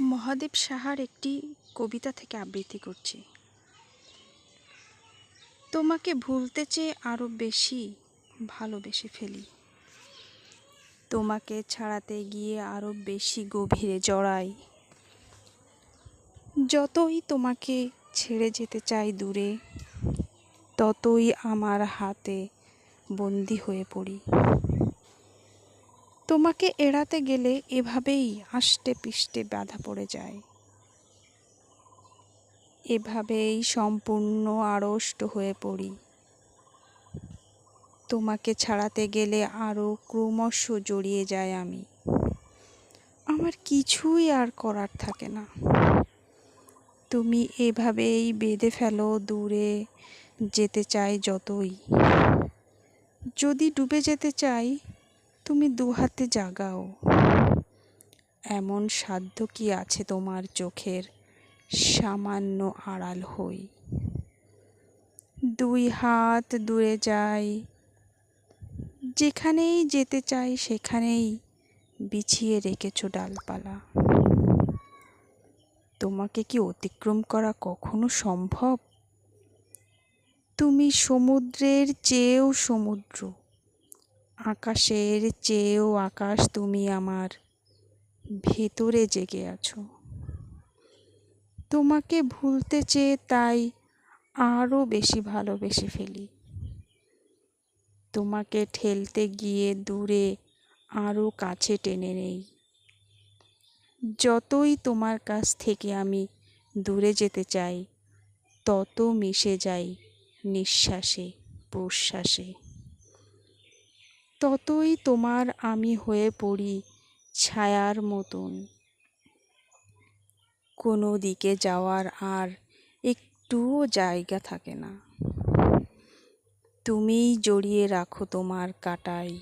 মহাদেব সাহার একটি কবিতা থেকে আবৃত্তি করছি। তোমাকে ভুলতে চেয়ে আরও বেশি ভালোবেসে ফেলি। তোমাকে ছাড়াতে গিয়ে আরও বেশি গভীরে জড়াই। যতই তোমাকে ছেড়ে যেতে চাই দূরে, ততই আমার হাতে বন্দি হয়ে পড়ি। তোমাকে এড়াতে গেলে এভাবেই আষ্টে পিষ্টে বাধা পড়ে যায়। এভাবেই সম্পূর্ণ আড়ষ্ট হয়ে পড়ি। তোমাকে ছাড়াতে গেলে আরও ক্রমশ জড়িয়ে যায় আমি। আমার কিছুই আর করার থাকে না। তুমি এভাবেই বেঁধে ফেলো দূরে যেতে চাই যতই। যদি ডুবে যেতে চাই তুমি দুহাতে জাগাও। এমন সাধ্য কি আছে তোমার চোখের? সামান্য আড়াল হই। দুই হাত দূরে যাই। যেখানেই যেতে চাই সেখানেই বিছিয়ে রেখেছ ডালপালা। তোমাকে কি অতিক্রম করা কখনো সম্ভব? তুমি সমুদ্রের চেয়েও সমুদ্র। আকাশের চেয়েও আকাশ তুমি আমার ভেতরে জেগে আছো। তোমাকে ভুলতে চেয়ে তাই আরও বেশি ভালোবেসে ফেলি। তোমাকে ঠেলতে গিয়ে দূরে আরও কাছে টেনে নেই। যতই তোমার কাছ থেকে আমি দূরে যেতে চাই, তত মিশে যাই নিঃশ্বাসে, প্রশ্বাসে। ততই তোমার আমি হয়ে পড়ি ছায়ার মতন। কোনো দিকে যাওয়ার আর একটুও জায়গা থাকে না। তুমিই জড়িয়ে রাখো তোমার কাটাই